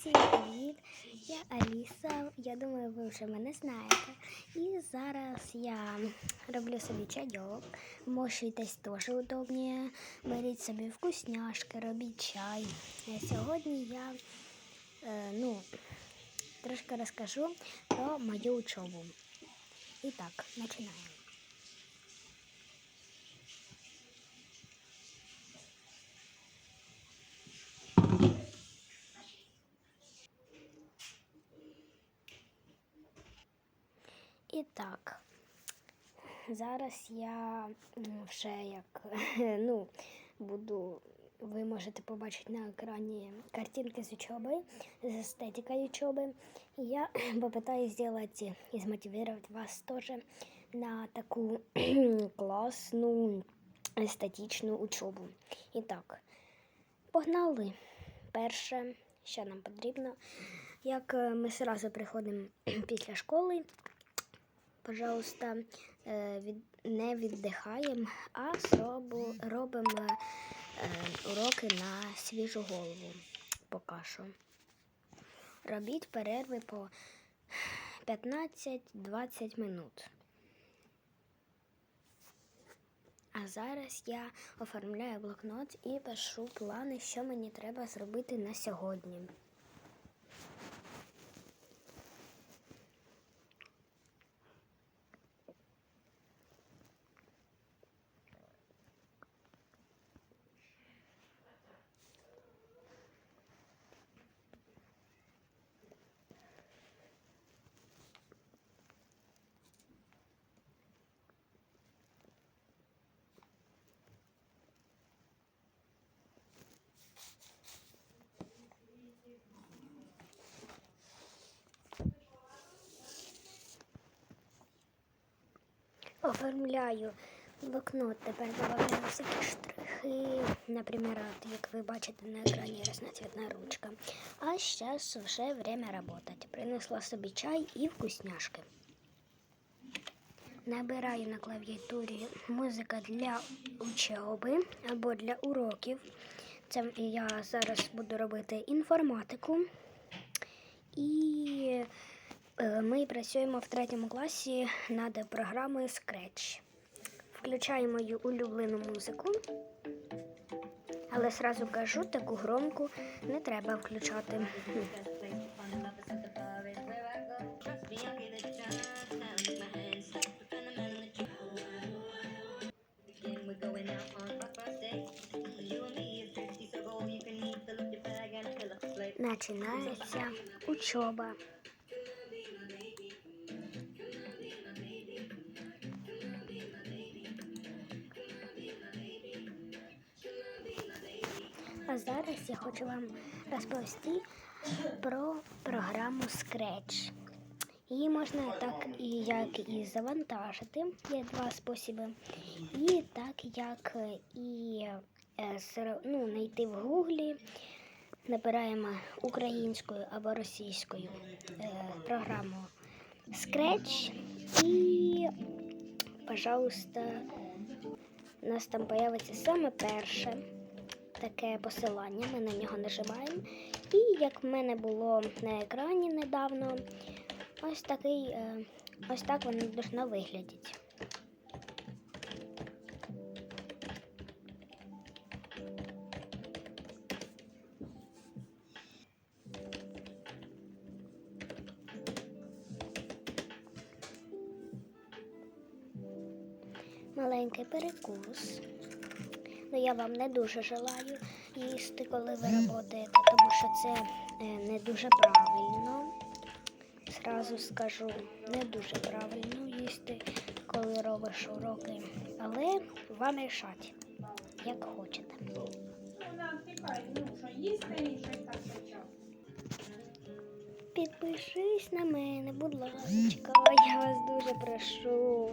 Всім привіт! Я Аліса. Я думаю, ви вже мене знаєте. І зараз я роблю собі чайок. Мошуйтесь теж удобніше. Беріть собі вкусняшки, робіть чай. Сьогодні я е, ну, трошки розкажу про мою учобу. І так, починаємо. І так, зараз я вже як ну, буду, ви можете побачити на екрані картинки з учоби, з естетика учоби. Я попытаюсь сделать и смотивировать вас тоже на таку класну естетичну учобу. І так, погнали. Перше, що нам потрібно, як е, ми одразу приходимо після школи, пожалуйста, е, не віддихаємо, а робимо е, уроки на свіжу голову поки що. Робіть перерви по 15-20 минут. А зараз я оформляю блокнот і пишу плани, що мені треба зробити на сьогодні. Оформляю блокнот, тепер добавляю всякі штрихи, наприклад, як ви бачите на екрані разноцвітна ручка. А зараз вже время работать. Принесла собі чай і вкусняшки. Набираю на клавіатурі музика для учоби або для уроків. Це я зараз буду робити інформатику. І ми працюємо в третьому класі над програмою Scratch. Включаю мою улюблену музику. Але сразу кажу, таку громку не треба включати. Починається учоба. А зараз я хочу вам розповісти про програму Scratch. Її можна так і як і завантажити, є два способи, і так як і е, ну, знайти в гуглі, набираємо українською або російською е, програму Scratch. І, пожалуйста, у нас там появиться саме перше таке посилання, ми на нього нажимаємо. І як в мене було на екрані недавно, ось такий, е, ось так воно должно виглядати. Маленький перекус. Ну, я вам не дуже желаю їсти, коли ви працюєте, тому що це е, не дуже правильно. Зразу скажу, не дуже правильно їсти, коли робиш уроки. Але вам рішать, як хочете. Підпишись на мене, будь ласка, я вас дуже прошу.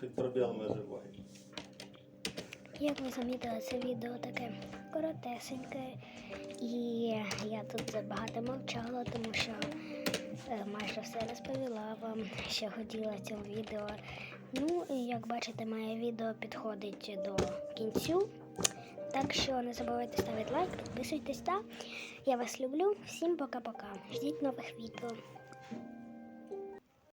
Хоч пробіл наживай. Як ви замітили, це відео таке коротесеньке. І я тут забагато мовчала, тому що е, майже все розповіла вам, що хотіла в цьому відео. Ну, і як бачите, моє відео підходить до кінцю. Так що не забувайте ставити лайк, підписуйтесь та я вас люблю. Всім пока-пока. Ждіть нових відео.